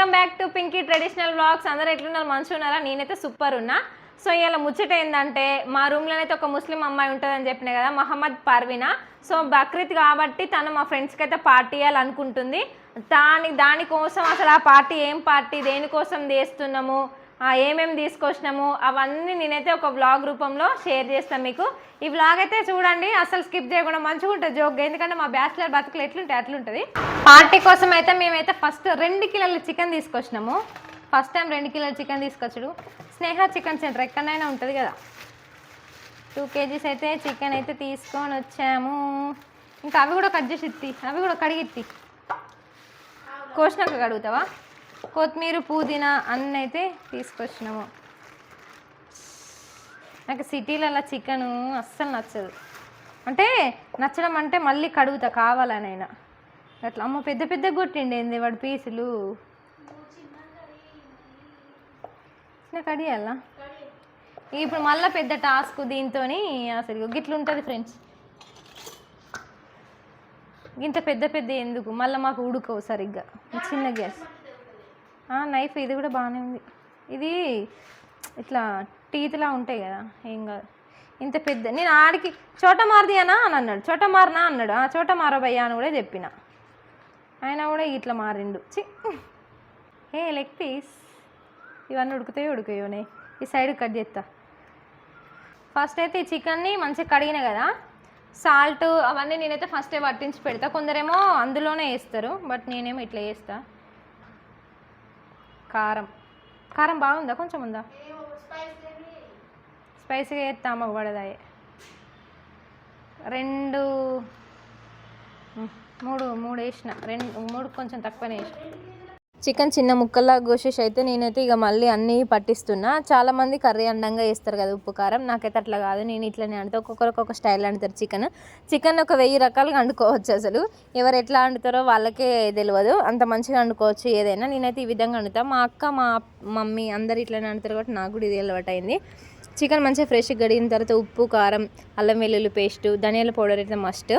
Welcome back to Pinky traditional blogs అందరూ ఎట్లున్నారు? మంచిగా ఉన్నారా? నేనైతే సూపర్ ఉన్నా. సో ఇలా ముచ్చట ఏంటంటే మా రూమ్లోనైతే ఒక ముస్లిం అమ్మాయి ఉంటుందని చెప్పిన కదా మహమ్మద్ పర్వీనా. సో బక్రీద్ కాబట్టి తను మా ఫ్రెండ్స్కి అయితే పార్టీ ఇవ్వాలనుకుంటుంది దాని దానికోసం అసలు ఆ పార్టీ ఏం పార్టీ దేనికోసం చేస్తున్నాము? ఏమేమి తీసుకొచ్చినాము అవన్నీ నేనైతే ఒక వ్లాగ్ రూపంలో షేర్ చేస్తాను మీకు. ఈ వ్లాగ్ అయితే చూడండి అసలు స్కిప్ చేయకుండా మంచిగా ఉంటుంది జోక్ ఎందుకంటే మా బ్యాచిలర్ బతుకులు ఎట్లుంటాయి అట్లుంటుంది. పార్టీ కోసం అయితే మేమైతే ఫస్ట్ రెండు కిలోల చికెన్ తీసుకొచ్చినాము. ఫస్ట్ టైం రెండు కిలోల చికెన్ తీసుకొచ్చుడు. స్నేహ చికెన్ సెంటర్ ఎక్కడైనా ఉంటుంది కదా. టూ కేజీస్ అయితే చికెన్ అయితే తీసుకొని వచ్చాము. ఇంకా అవి కూడా కట్ చేసి ఇత్తి అవి కూడా కడిగిత్తి కోసినాక కడుగుతావా? కొత్తిమీర పుదీనా అన్నీ అయితే తీసుకొచ్చినాము. నాకు సిటీలలో చికెను అస్సలు నచ్చదు. అంటే నచ్చడం అంటే మళ్ళీ కడుగుతా కావాలనైనా. అట్లా అమ్మ పెద్ద పెద్ద కొట్టిండేంది వాడి పీసులు. చిన్న కడియాలా ఇప్పుడు మళ్ళీ పెద్ద టాస్క్ దీంతో అసలు గిట్ల ఉంటుంది ఫ్రెండ్స్ ఇంత పెద్ద పెద్ద ఎందుకు? మళ్ళీ మాకు ఉడకవు సరిగ్గా. చిన్న గ్యాస్. నైఫ్ ఇది కూడా బాగానే ఉంది. ఇది ఇట్లా టీత్లా ఉంటాయి కదా ఏం కాదు. ఇంత పెద్ద నేను ఆడికి చోట మారదియానా అని అన్నాడు. చోట మారినా అన్నాడు. ఆ చోట మారబయ్యా అని కూడా చెప్పిన. ఆయన కూడా ఇట్లా మారిండు. చి ఏ లెగ్ పీస్ ఇవన్నీ ఉడుకుతాయో ఉడికయోనే ఈ సైడ్ కట్ చేస్తా ఫస్ట్ అయితే ఈ చికెన్ని మంచిగా కడిగిన కదా. సాల్ట్ అవన్నీ నేనైతే ఫస్టే పట్టించి పెడతా. కొందరేమో అందులోనే వేస్తారు బట్ నేనేమో ఇట్లా వేస్తాను కారం. కారం బాగుందా? కొంచెం ఉందా? స్పైసీగా వేస్తాము పడదాయి రెండు మూడు మూడు వేసిన. రెండు మూడు కొంచెం తక్కువనే వేసిన. చికెన్ చిన్న ముక్కల్లా కోసేసి అయితే నేనైతే ఇక మళ్ళీ అన్నీ పట్టిస్తున్నా. చాలా మంది కర్రీ అండంగా వేస్తారు కదా ఉప్పు కారం. నాకైతే అట్లా కాదు. నేను ఇట్లనే అంటే. ఒక్కొక్కరికి ఒక స్టైల్ అంటారు చికెన్. చికెన్ ఒక వెయ్యి రకాలుగా వండుకోవచ్చు అసలు. ఎవరు ఎట్లా వండుతారో వాళ్ళకే తెలియదు అంత మంచిగా వండుకోవచ్చు ఏదైనా. నేనైతే ఈ విధంగా వండుతా. మా అక్క మా మమ్మీ అందరు ఇట్లనే వండుతారు కాబట్టి నాకు కూడా ఇది అలవాటు అయింది చికెన్ మంచిగా ఫ్రెష్గా గడిగిన తర్వాత ఉప్పు కారం అల్లం వెల్లుల్లి పేస్ట్ ధనియాల పౌడర్ అయితే మస్ట్.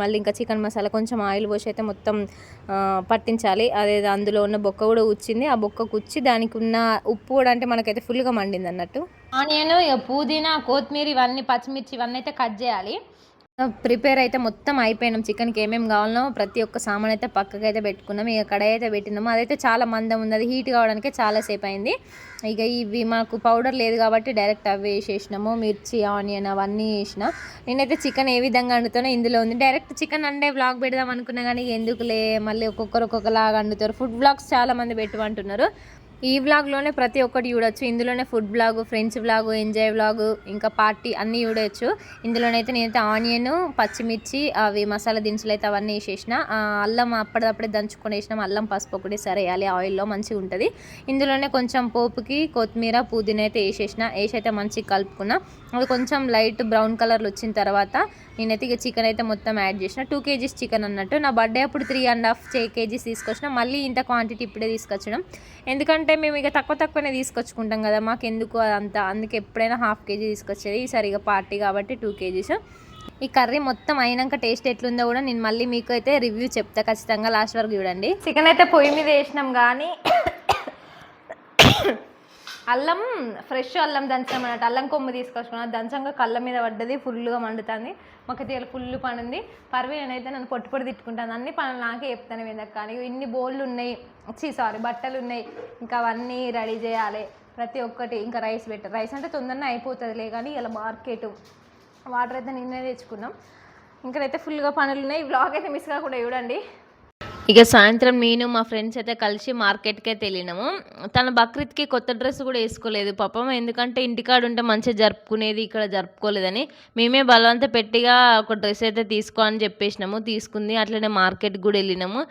మళ్ళీ ఇంకా చికెన్ మసాలా కొంచెం ఆయిల్ పోసి అయితే మొత్తం పట్టించాలి. అదే అందులో ఉన్న బొక్క కూడా ఉచ్చింది ఆ బొక్క కుచ్చి దానికి ఉన్న ఉప్పు కూడా అంటే మనకైతే ఫుల్గా మండింది అన్నట్టు ఆనియన్ ఇక పుదీనా కొత్తిమీర ఇవన్నీ పచ్చిమిర్చి ఇవన్నీ అయితే కట్ చేయాలి. ప్రిపేర్ అయితే మొత్తం అయిపోయినాం. చికెన్కి ఏమేమి కావాలనో ప్రతి ఒక్క సామాన్ అయితే పక్కకి అయితే పెట్టుకున్నాం. ఇక కడాయి అయితే పెట్టినాము. అదైతే చాలా మందం ఉంది. అది హీట్ కావడానికి చాలాసేపు అయింది. ఇక ఇవి మాకు పౌడర్ లేదు కాబట్టి డైరెక్ట్ అవి వేసేసినాము. మిర్చి ఆనియన్ అవన్నీ వేసిన. నేనైతే చికెన్ ఏ విధంగా వండుతానో ఇందులో ఉంది. డైరెక్ట్ చికెన్ అంటే వ్లాగ్ పెడదాం అనుకున్నా కానీ ఎందుకులే? మళ్ళీ ఒక్కొక్కరు ఒక్కొక్కలాగా వండుతారు. ఫుడ్ వ్లాగ్స్ చాలామంది పెట్టమంటున్నారు ఈ వ్లాగ్లోనే ప్రతి ఒక్కటి చూడొచ్చు. ఇందులోనే food blog friends blog enjoy blog ఇంకా పార్టీ అన్నీ చూడొచ్చు. ఇందులోనైతే నేనైతే ఆనియన్ పచ్చిమిర్చి అవి మసాలా దినుసులు అయితే అవన్నీ వేసేసిన. అల్లం అప్పటిదప్పుడే దంచుకొని వేసినాం. అల్లం పసుపు ఒకటి సరే వేయాలి ఆయిల్లో మంచిగా ఉంటుంది. ఇందులోనే కొంచెం పోపుకి కొత్తిమీర పుదీనా అయితే వేసేసిన. వేసి అయితే మంచిగా కలుపుకున్నా. అది కొంచెం లైట్ బ్రౌన్ కలర్లో వచ్చిన తర్వాత నేనైతే ఇక చికెన్ అయితే మొత్తం యాడ్ చేసిన. టూ కేజీస్ చికెన్ అన్నట్టు. నా బర్త్డే అప్పుడు త్రీ అండ్ హాఫ్ కేజీస్ తీసుకొచ్చిన. మళ్ళీ ఇంత క్వాంటిటీ ఇప్పుడే తీసుకొచ్చడం ఎందుకంటే మేము ఇక తక్కువ తక్కువనే తీసుకొచ్చుకుంటాం కదా మాకు ఎందుకు అంత అందుకే ఎప్పుడైనా హాఫ్ కేజీ తీసుకొచ్చేది. ఈసారి ఇక పార్టీ కాబట్టి టూ కేజీస్. ఈ కర్రీ మొత్తం అయినాక టేస్ట్ ఎట్లుందో కూడా నేను మళ్ళీ మీకు అయితే రివ్యూ చెప్తా ఖచ్చితంగా లాస్ట్ వరకు చూడండి. చికెన్ అయితే పొయ్యి మీద వేసినాం కానీ అల్లం ఫ్రెష్ అల్లం దంచడం అన్నట్టు. అల్లం కొమ్ము తీసుకొచ్చుకున్నాను దంచంగా కళ్ళ మీద పడ్డది ఫుల్గా మండుతుంది. మాకైతే ఇలా ఫుల్ పనుంది పర్వి అయితే నన్ను పొట్టు పొడి తిట్టుకుంటాను. అన్ని పనులు నాకే చెప్తాను వీళ్ళకి కానీ ఇన్ని బోళ్ళు ఉన్నాయి. చీ సారీ బట్టలు ఉన్నాయి. ఇంకా అవన్నీ రెడీ చేయాలి. ప్రతి ఒక్కటి ఇంకా రైస్ పెట్ట రైస్ అంటే తొందరనే అయిపోతుందిలే కానీ ఇలా మార్కెట్ వాటర్ అయితే నిన్నే తెచ్చుకున్నాం. ఇంకనైతే ఫుల్గా పనులు ఉన్నాయి. బ్లాగ్ అయితే మిస్ కాకుండా చూడండి. ఇక సాయంత్రం నేను మా ఫ్రెండ్స్ అయితే కలిసి మార్కెట్కే అయితే తన బక్రీద్కి కొత్త డ్రెస్ కూడా వేసుకోలేదు పాపం. ఎందుకంటే ఇంటికాడ ఉంటే మంచిగా జరుపుకునేది ఇక్కడ జరుపుకోలేదని. మేమే బలవంత పెట్టిగా ఒక డ్రెస్ అయితే తీసుకో అని చెప్పేసినాము. తీసుకుంది. అట్లనే మార్కెట్కి కూడా వెళ్ళినాము.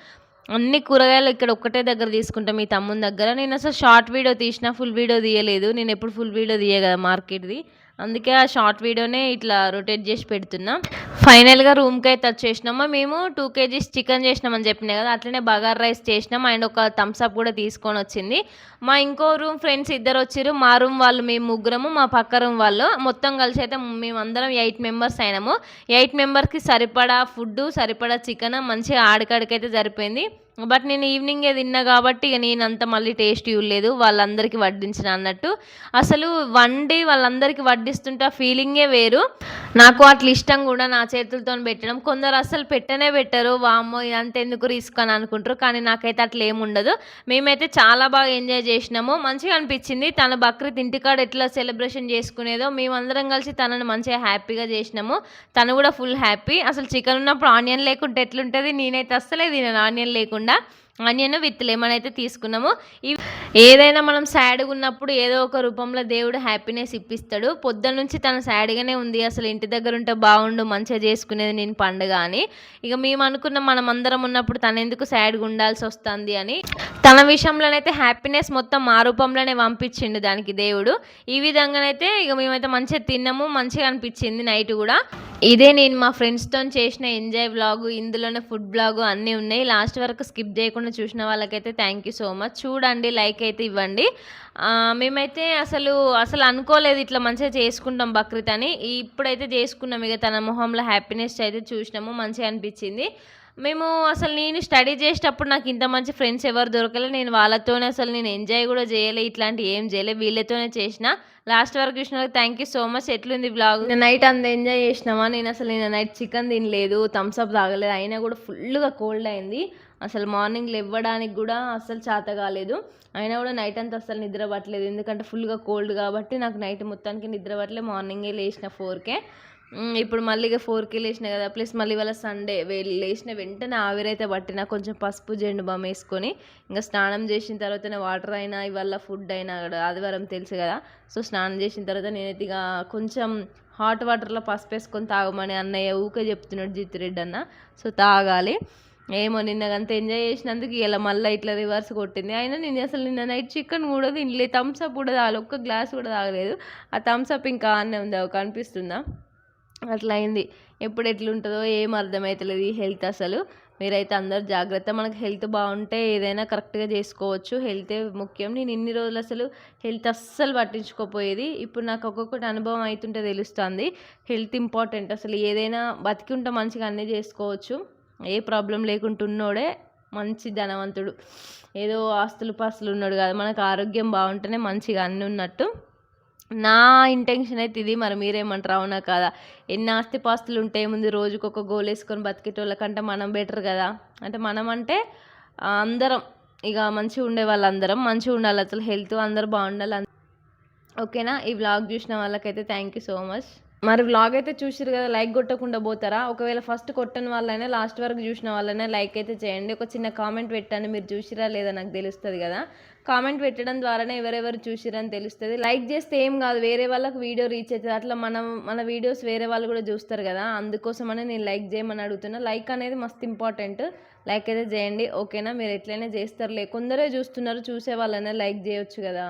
అన్ని కూరగాయలు ఇక్కడ ఒక్కటే దగ్గర తీసుకుంటాం. మీ తమ్ముని దగ్గర. నేను అసలు షార్ట్ వీడియో తీసిన ఫుల్ వీడియో తీయలేదు. నేను ఎప్పుడు ఫుల్ వీడియో తీయ కదా మార్కెట్ది అందుకే ఆ షార్ట్ వీడియోనే ఇట్లా రొటేట్ చేసి పెడుతున్నా. ఫైనల్గా రూమ్కి అయితే వచ్చేసినాము మేము? టూ కేజీస్ చికెన్ చేసినామని చెప్పినా కదా అట్లనే బగార్ రైస్ చేసినాం. అండ్ ఒక థమ్స్ అప్ కూడా తీసుకొని వచ్చింది. మా ఇంకో రూమ్ ఫ్రెండ్స్ ఇద్దరు వచ్చారు. మా రూమ్ వాళ్ళు మేము ముగ్గురము మా పక్క రూమ్ వాళ్ళు. మొత్తం కలిసి అయితే మేము అందరం ఎయిట్ మెంబర్స్ అయినాము. ఎయిట్ మెంబర్స్కి సరిపడా ఫుడ్ సరిపడా చికెన్ మంచిగా ఆడికాడికైతే సరిపోయింది. బట్ నేను ఈవినింగే తిన్నా కాబట్టి ఇక నేను అంత మళ్ళీ టేస్ట్ ఇవ్వలేదు వాళ్ళందరికీ వడ్డించిన అన్నట్టు. అసలు వండి వాళ్ళందరికీ వడ్డిస్తుంటే ఫీలింగే వేరు. నాకు అట్లా ఇష్టం కూడా నా చేతులతో పెట్టడం. కొందరు అసలు పెట్టనే పెట్టరు. వామ్మో ఇదంతా ఎందుకు రిస్క్ అని అనుకుంటారు. కానీ నాకైతే అట్లా ఏముండదు మేమైతే చాలా బాగా ఎంజాయ్ చేసినాము. మంచిగా అనిపించింది. తన బక్రీద్ ఇంటికాడ ఎట్లా సెలబ్రేషన్ చేసుకునేదో మేమందరం కలిసి తనను మంచిగా హ్యాపీగా చేసినాము. తను కూడా ఫుల్ హ్యాపీ. అసలు చికెన్ ఉన్నప్పుడు ఆనియన్ లేకుంటే ఎట్లుంటుంది? నేనైతే అస్సలే తినను ఆనియన్ లేకుండా. ఆనియన్ విత్ లెమన్ అయితే తీసుకున్నాము. ఇవి ఏదైనా మనం సాడ్గా ఉన్నప్పుడు ఏదో ఒక రూపంలో దేవుడు హ్యాపీనెస్ ఇప్పిస్తాడు. పొద్దున్న నుంచి తన సాడ్గానే ఉంది. అసలు ఇంటి దగ్గర ఉంటే బాగుండు మంచిగా చేసుకునేది నేను పండుగ అని. ఇక మేము అనుకున్న మనం అందరం ఉన్నప్పుడు తను ఎందుకు సాడ్గా ఉండాల్సి వస్తుంది అని. తన విషయంలోనైతే హ్యాపీనెస్ మొత్తం మా రూపంలోనే పంపించిండు దానికి దేవుడు. ఈ విధంగానైతే ఇక మేమైతే మంచిగా తిన్నాము మంచిగా అనిపించింది నైట్ కూడా. ఇదే నేను మా ఫ్రెండ్స్తో చేసిన ఎంజాయ్ బ్లాగు ఇందులోనే ఫుడ్ బ్లాగు అన్నీ ఉన్నాయి. లాస్ట్ వరకు స్కిప్ చేయకుండా చూసిన వాళ్ళకైతే థ్యాంక్ యూ సో మచ్ చూడండి లైక్ అయితే ఇవ్వండి. మేమైతే అసలు అసలు అనుకోలేదు ఇట్లా మంచిగా చేసుకుంటాం బక్రీత్ అని. ఇప్పుడైతే చేసుకున్నాం ఇక తన మొహంలో హ్యాపీనెస్ అయితే చూసినాము మంచిగా అనిపించింది. మేము అసలు నేను స్టడీ చేసేటప్పుడు నాకు ఇంత మంచి ఫ్రెండ్స్ ఎవరు దొరకలే. నేను వాళ్ళతోనే అసలు నేను ఎంజాయ్ కూడా చేయలే ఇట్లాంటి ఏం చేయలే. వీళ్ళతోనే చేసిన. లాస్ట్ వరకు చూసిన థ్యాంక్ యూ సో మచ్ ఎట్లుంది బ్లాగ్ నేను నైట్ అంత ఎంజాయ్ చేసినామా? నేను అసలు నేను నైట్ చికెన్ తినలేదు థమ్స్అప్ తాగలేదు. అయినా కూడా ఫుల్గా కోల్డ్ అయింది. అసలు మార్నింగ్ లేవ్వడానికి కూడా అసలు చేత కాలేదు. అయినా కూడా నైట్ అంతా అసలు నిద్ర పట్టలేదు. ఎందుకంటే ఫుల్గా కోల్డ్ కాబట్టి నాకు నైట్ మొత్తానికి నిద్ర పట్టలేదు మార్నింగే లేచిన ఫోర్కే ఇప్పుడు మళ్ళీ ఇక ఫోర్కి లేచిన కదా ప్లస్ మళ్ళీ ఇవాళ సండే వెళ్ళి లేచిన వెంటనే ఆవిరైతే పట్టిన కొంచెం పసుపు జెండు బామ్ వేసుకొని ఇంకా స్నానం చేసిన తర్వాతనే వాటర్ అయినా ఇవాళ ఫుడ్ అయినా కూడా ఆదివారం తెలుసు కదా సో స్నానం చేసిన తర్వాత నేనైతే ఇక కొంచెం హాట్ వాటర్లో పసుపు వేసుకొని తాగమని అన్నయ్య ఊకే చెప్తున్నాడు జిత్తిరెడ్డి అన్న సో తాగాలి. ఏమో నిన్న అంత ఎంజాయ్ చేసినందుకు ఇలా మళ్ళీ ఇట్లా రివర్స్ కొట్టింది. అయినా నేను అసలు నిన్న నైట్ చికెన్ కూడా తినలే థమ్స్అప్ కూడా తాగలేదు ఒక్క గ్లాస్ కూడా తాగలేదు. ఆ థమ్స్అప్ ఇంకా ఆనే ఉందా కనిపిస్తుందా అట్లా అయింది. ఎప్పుడు ఎట్లుంటుందో ఏం అర్థమవుతలేదు ఈ హెల్త్ అసలు. మీరైతే అందరు జాగ్రత్త. మనకు హెల్త్ బాగుంటే ఏదైనా కరెక్ట్గా చేసుకోవచ్చు. హెల్తే ముఖ్యం. నేను ఇన్ని రోజులు అసలు హెల్త్ అస్సలు పట్టించుకోపోయేది. ఇప్పుడు నాకు ఒక్కొక్కటి అనుభవం అవుతుంటే తెలుస్తుంది. Health important. అసలు ఏదైనా బతికి ఉంటే మంచిగా అన్నీ చేసుకోవచ్చు. ఏ ప్రాబ్లం లేకుండా ఉన్నోడే మంచి ధనవంతుడు. ఏదో ఆస్తులు పాస్తులు ఉన్నాడు కదా. మనకు ఆరోగ్యం బాగుంటేనే మంచిగా అన్నీ ఉన్నట్టు. నా ఇంటెన్షన్ అయితే ఇది మరి మీరేమంటారు? అవునా కాదా? ఎన్ని ఆస్తిపాస్తులు ఉంటే ముందు రోజుకు ఒక గోల్ వేసుకొని బతికేటోళ్ళకంటే మనం బెటర్ కదా? అంటే మనం అంటే అందరం ఇక మంచిగా ఉండే వాళ్ళందరం మంచిగా ఉండాలి అసలు హెల్త్ అందరూ బాగుండాలి ఓకేనా? ఈ వ్లాగ్ చూసిన వాళ్ళకైతే థ్యాంక్ యూ సో మచ్ మరి వ్లాగ్ అయితే చూసిరు కదా లైక్ కొట్టకుండా పోతారా? ఒకవేళ ఫస్ట్ కొట్టని వాళ్ళైనా లాస్ట్ వరకు చూసిన వాళ్ళైనా లైక్ అయితే చేయండి. ఒక చిన్న కామెంట్ పెట్టండి మీరు చూసిరా లేదా నాకు తెలుస్తుంది కదా? కామెంట్ పెట్టడం ద్వారానే ఎవరెవరు చూసిరని తెలుస్తుంది. లైక్ చేస్తే ఏం కాదు వేరే వాళ్ళకి వీడియో రీచ్ అవుతుంది అట్లా మనం మన వీడియోస్ వేరే వాళ్ళు కూడా చూస్తారు కదా అందుకోసమనే నేను లైక్ చేయమని అడుగుతున్నా. లైక్ అనేది మస్తు ఇంపార్టెంట్. లైక్ అయితే చేయండి ఓకేనా? మీరు ఎట్లయినా చేస్తారులే. కొందరే చూస్తున్నారు చూసే వాళ్ళనే లైక్ చేయొచ్చు కదా.